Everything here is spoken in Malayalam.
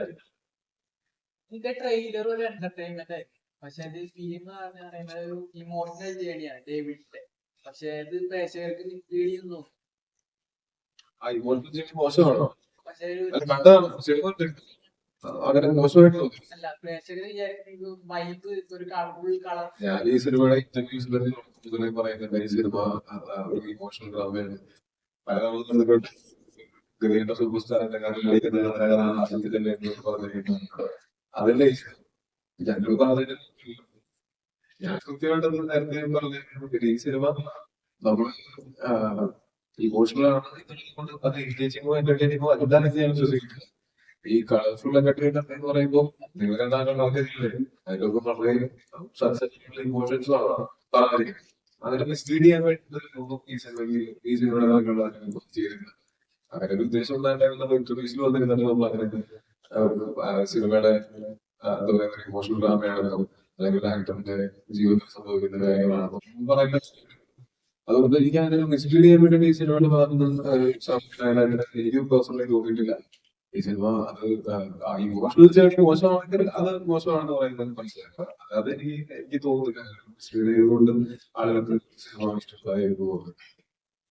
കാര്യം. ട്രെയിലർ ഒരു എന്റർടൈൻമെന്റ് ആയി. പക്ഷെ ഇത് ഫിലിം എന്ന് പറയുന്നത് ഒരു ഇമോഷണൽ ജേണിയാണ് ഡേവിഡിന്റെ. പക്ഷെ പ്രേക്ഷകർക്ക് മോശമാണോ? പക്ഷെ അങ്ങനെ മോശമായിട്ട് അല്ല പ്രേക്ഷകർ വിചാരിക്കുന്നത് വൈബ് ഒരു കളർഫുൾ കളർ. ഞാൻ ഈ സിനിമയുടെ പറയുന്നുണ്ട് ഈ സിനിമ ഒരു ഇമോഷണൽ ഡ്രാമയാണ് പല ആളുകളും ഗതിയുടെ സൂപ്പർ സ്റ്റാറിന്റെ കാര്യം കളിക്കുന്ന ആശങ്ക തന്നെ എന്ന് പറഞ്ഞു കേട്ടിട്ടുണ്ട്. അതല്ലേ ഞങ്ങൾ പറഞ്ഞിട്ട് ഞാൻ കൃത്യമായിട്ട് നേരത്തെ പറഞ്ഞു ഈ സിനിമ നമ്മൾ ഇമോഷണൽ ആണ് അത് എൻഗേജിങ്ങോ എന്റർടൈനിങ്ങോ അല്ലാതെ ഞാൻ വിശ്വസിക്കുന്നത് ഈ കളർഫുൾ എന്റർടൈൻമെന്റ് എന്ന് പറയുമ്പോൾ നിങ്ങൾ കണ്ടാലും ആഗ്രഹിക്കില്ലേ അതിലൊക്കെ വളരെ സബ്സെക്ട് ഇമോഷൻസ് ആണ്. പറഞ്ഞിരിക്കുന്നത് അതിനെ മിസ്ലീഡ് ചെയ്യാൻ വേണ്ടി ഈ സിനിമയിൽ ഈ സിനിമയുടെ ചെയ്തിട്ടുണ്ട് അങ്ങനെ ഉദ്ദേശം നമ്മൾ ഇന്റർവ്യൂസിൽ വന്നിരുന്നത് നമ്മൾ അങ്ങനെ സിനിമയുടെ എന്താ പറയുക ഇമോഷണൽ ഡ്രാമയാണെന്നും അല്ലെങ്കിൽ ആക്ടറിന്റെ ജീവിതത്തിൽ സംഭവിക്കുന്ന കാര്യങ്ങളാണെന്നും പറയുന്ന അതുകൊണ്ട് എനിക്ക് അങ്ങനെ മിസ്ലീഡ് ചെയ്യാൻ വേണ്ടി ഈ സിനിമയുടെ ഭാഗത്തുനിന്ന് എനിക്ക് പേഴ്സണലി തോന്നിയിട്ടില്ല. ഈ സിനിമ അത് ഇമോഷണൽ ജേർണി മോശമാണെങ്കിൽ അത് മോശമാണെന്ന് പറയുന്നത് മനസ്സിലാക്കുക അതായത് എനിക്ക് എനിക്ക് തോന്നുന്നില്ല. മിസ്ലീഡ് ചെയ്തുകൊണ്ട് ആളുകൾക്ക് സിനിമ ഇഷ്ടപ്പെടാതെ തോന്നുന്നു